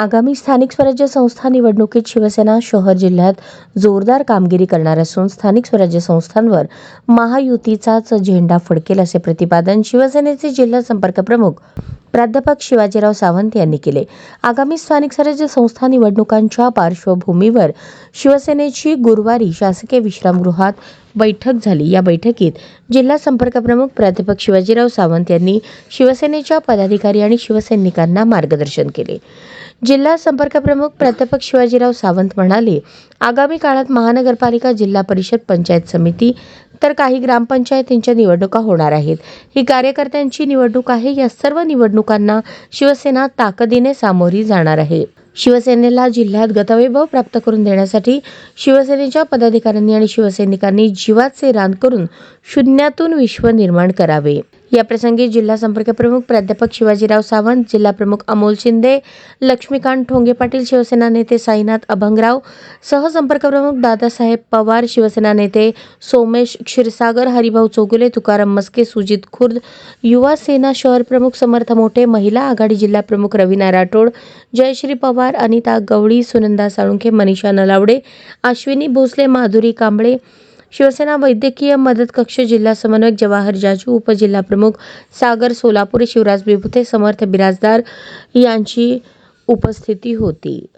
आगामी स्थानिक स्वराज्य संस्था निवडणुकीत शिवसेना शहर जिल्ह्यात जोरदार कामगिरी करणार असून स्थानिक स्वराज्य संस्थांवर महायुतीचाच झेंडा फडकेल असे प्रतिपादन शिवसेनेचे जिल्हा संपर्क प्रमुख प्राध्यापक शिवाजीराव सावंत यांनी केले. आगामी स्थानिक स्वराज्य संस्था निवडणुकांच्या पार्श्वभूमीवर शिवसेनेची गुरुवारी शासकीय विश्रामगृहात बैठक झाली. या बैठकीत जिल्हा संपर्क प्रमुख प्राध्यापक शिवाजीराव सावंत यांनी शिवसेनेच्या पदाधिकारी आणि शिवसैनिकांना मार्गदर्शन केले. जिल्हा संपर्क प्रमुख प्राध्यापक शिवाजीराव सावंत म्हणाले आगामी काळात महानगरपालिका जिल्हा परिषद पंचायत समिती तर काही ग्रामपंचायतींच्या निवडणुका होणार आहेत. ही कार्यकर्त्यांची निवडणूक आहे. या सर्व निवडणुकांना शिवसेना ताकदीने सामोरी जाणार आहे. शिवसेनेला जिल्ह्यात गतवैभव प्राप्त करून देण्यासाठी शिवसेनेच्या पदाधिकाऱ्यांनी आणि शिवसैनिकांनी जीवाचे रान करून शून्यातून विश्व निर्माण करावे. याप्रसंगी जिल्हा संपर्क प्रमुख प्राध्यापक शिवाजीराव सावंत जिल्हा प्रमुख अमोल शिंदे लक्ष्मीकांत ठोंगे पाटील शिवसेना नेते साईनाथ अभंगराव सहसंपर्क प्रमुख दादासाहेब पवार शिवसेना नेते सोमेश क्षीरसागर हरिभाऊ चौगुले तुकाराम मस्के सुजित खुर्द युवा सेना शहर प्रमुख समर्थ मोठे महिला आघाडी जिल्हा प्रमुख रवीना राठोड जयश्री पवार अनिता गवळी सुनंदा साळुंखे मनीषा नलावडे अश्विनी भोसले माधुरी कांबळे शिवसेना वैद्यकीय मदत कक्ष जिल्हा समन्वयक जवाहर जाजू उपजिल्हा प्रमुख सागर सोलापूर शिवराज विभुते समर्थ बिराजदार यांची उपस्थिती होती.